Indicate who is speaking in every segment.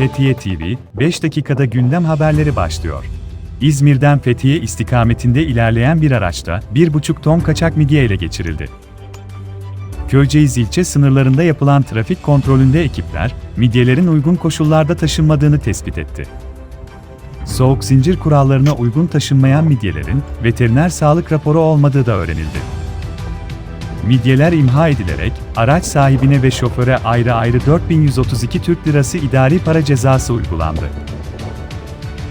Speaker 1: Fethiye TV, 5 dakikada gündem haberleri başlıyor. İzmir'den Fethiye istikametinde ilerleyen bir araçta 1,5 ton kaçak midye ele geçirildi. Köyceğiz ilçe sınırlarında yapılan trafik kontrolünde ekipler, midyelerin uygun koşullarda taşınmadığını tespit etti. Soğuk zincir kurallarına uygun taşınmayan midyelerin veteriner sağlık raporu olmadığı da öğrenildi. Midyeler imha edilerek, araç sahibine ve şoföre ayrı ayrı 4132 Türk Lirası idari para cezası uygulandı.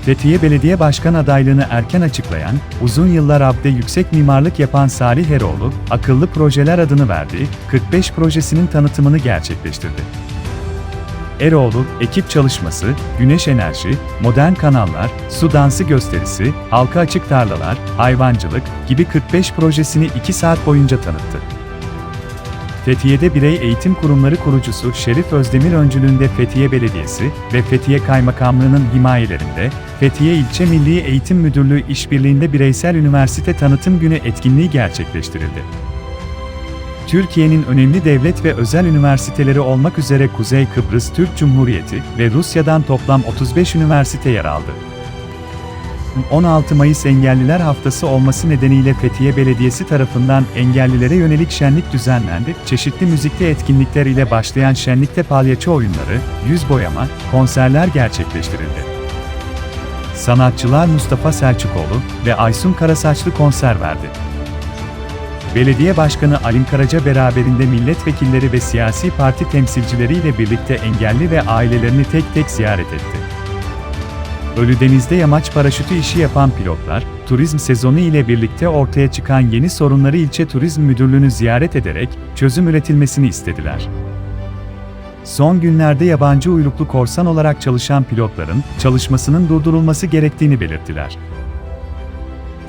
Speaker 1: Fethiye Belediye Başkan adaylığını erken açıklayan, uzun yıllar ABD'de yüksek mimarlık yapan Salih Eroğlu, akıllı projeler adını verdiği 45 projesinin tanıtımını gerçekleştirdi. Eroğlu, ekip çalışması, güneş enerji, modern kanallar, su dansı gösterisi, halka açık tarlalar, hayvancılık gibi 45 projesini 2 saat boyunca tanıttı. Fethiye'de Birey Eğitim Kurumları kurucusu Şerif Özdemir öncülüğünde Fethiye Belediyesi ve Fethiye Kaymakamlığı'nın himayelerinde, Fethiye İlçe Milli Eğitim Müdürlüğü işbirliğinde Bireysel Üniversite Tanıtım Günü etkinliği gerçekleştirildi. Türkiye'nin önemli devlet ve özel üniversiteleri olmak üzere Kuzey Kıbrıs Türk Cumhuriyeti ve Rusya'dan toplam 35 üniversite yer aldı. 16 Mayıs Engelliler Haftası olması nedeniyle Fethiye Belediyesi tarafından engellilere yönelik şenlik düzenlendi. Çeşitli müzikli etkinlikler ile başlayan şenlikte palyaço oyunları, yüz boyama, konserler gerçekleştirildi. Sanatçılar Mustafa Selçukoğlu ve Aysun Karasaçlı konser verdi. Belediye Başkanı Alim Karaca beraberinde milletvekilleri ve siyasi parti temsilcileriyle birlikte engelli ve ailelerini tek tek ziyaret etti. Ölüdeniz'de yamaç paraşütü işi yapan pilotlar, turizm sezonu ile birlikte ortaya çıkan yeni sorunları ilçe turizm müdürlüğünü ziyaret ederek çözüm üretilmesini istediler. Son günlerde yabancı uyruklu korsan olarak çalışan pilotların çalışmasının durdurulması gerektiğini belirttiler.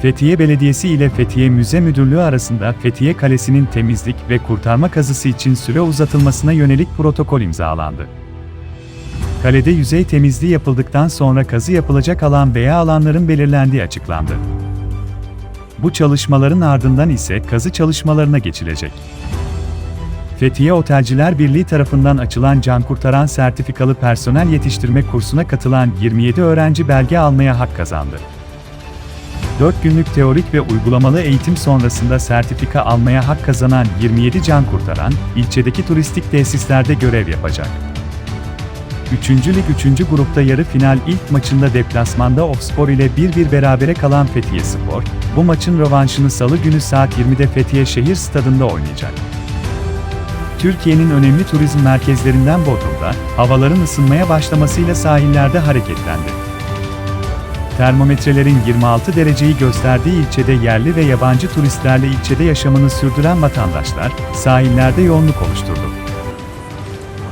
Speaker 1: Fethiye Belediyesi ile Fethiye Müze Müdürlüğü arasında Fethiye Kalesi'nin temizlik ve kurtarma kazısı için süre uzatılmasına yönelik protokol imzalandı. Kalede yüzey temizliği yapıldıktan sonra kazı yapılacak alan veya alanların belirlendiği açıklandı. Bu çalışmaların ardından ise kazı çalışmalarına geçilecek. Fethiye Otelciler Birliği tarafından açılan can kurtaran sertifikalı personel yetiştirme kursuna katılan 27 öğrenci belge almaya hak kazandı. 4 günlük teorik ve uygulamalı eğitim sonrasında sertifika almaya hak kazanan 27 can kurtaran, ilçedeki turistik tesislerde görev yapacak. 3. Lig 3. grupta yarı final ilk maçında deplasmanda Ofspor ile 1-1 berabere kalan Fethiye Spor, bu maçın rövanşını salı günü saat 20'de Fethiye Şehir Stadı'nda oynayacak. Türkiye'nin önemli turizm merkezlerinden Bodrum'da, havaların ısınmaya başlamasıyla sahillerde hareketlendi. Termometrelerin 26 dereceyi gösterdiği ilçede yerli ve yabancı turistlerle ilçede yaşamını sürdüren vatandaşlar, sahillerde yoğunluk oluşturdu.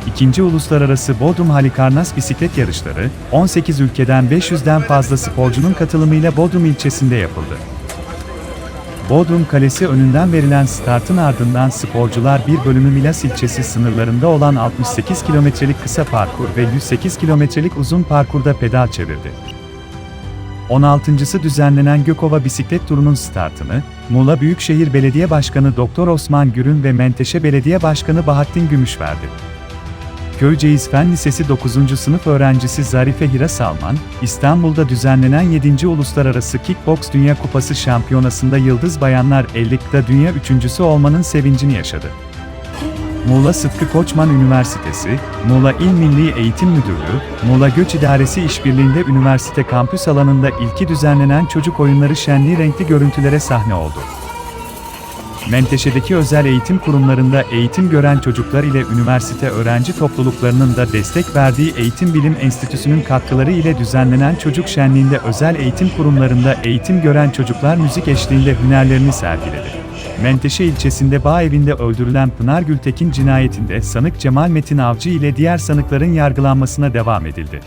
Speaker 1: İkinci Uluslararası Bodrum Halikarnas bisiklet yarışları, 18 ülkeden 500'den fazla sporcunun katılımıyla Bodrum ilçesinde yapıldı. Bodrum Kalesi önünden verilen startın ardından sporcular bir bölümü Milas ilçesi sınırlarında olan 68 kilometrelik kısa parkur ve 108 kilometrelik uzun parkurda pedal çevirdi. 16.sı düzenlenen Gökova bisiklet turunun startını, Muğla Büyükşehir Belediye Başkanı Doktor Osman Gürün ve Menteşe Belediye Başkanı Bahattin Gümüş verdi. Köyceğiz Fen Lisesi 9. sınıf öğrencisi Zarife Hira Salman, İstanbul'da düzenlenen 7. Uluslararası Kickbox Dünya Kupası Şampiyonası'nda Yıldız Bayanlar 50'de dünya üçüncüsü olmanın sevincini yaşadı. Muğla Sıtkı Koçman Üniversitesi, Muğla İl Milli Eğitim Müdürlüğü, Muğla Göç İdaresi işbirliğinde üniversite kampüs alanında ilki düzenlenen çocuk oyunları şenliği renkli görüntülere sahne oldu. Menteşe'deki özel eğitim kurumlarında eğitim gören çocuklar ile üniversite öğrenci topluluklarının da destek verdiği Eğitim Bilim Enstitüsü'nün katkıları ile düzenlenen çocuk şenliğinde özel eğitim kurumlarında eğitim gören çocuklar müzik eşliğinde hünerlerini sergiledi. Menteşe ilçesinde bağ evinde öldürülen Pınar Gültekin cinayetinde sanık Cemal Metin Avcı ile diğer sanıkların yargılanmasına devam edildi.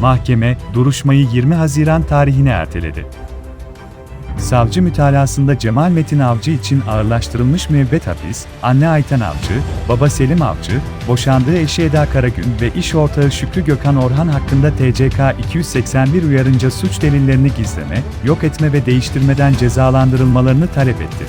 Speaker 1: Mahkeme, duruşmayı 20 Haziran tarihine erteledi. Savcı mütalasında Cemal Metin Avcı için ağırlaştırılmış müebbet hapis, anne Ayten Avcı, baba Selim Avcı, boşandığı eşi Eda Karagün ve iş ortağı Şükrü Gökhan Orhan hakkında TCK 281 uyarınca suç delillerini gizleme, yok etme ve değiştirmeden cezalandırılmalarını talep etti.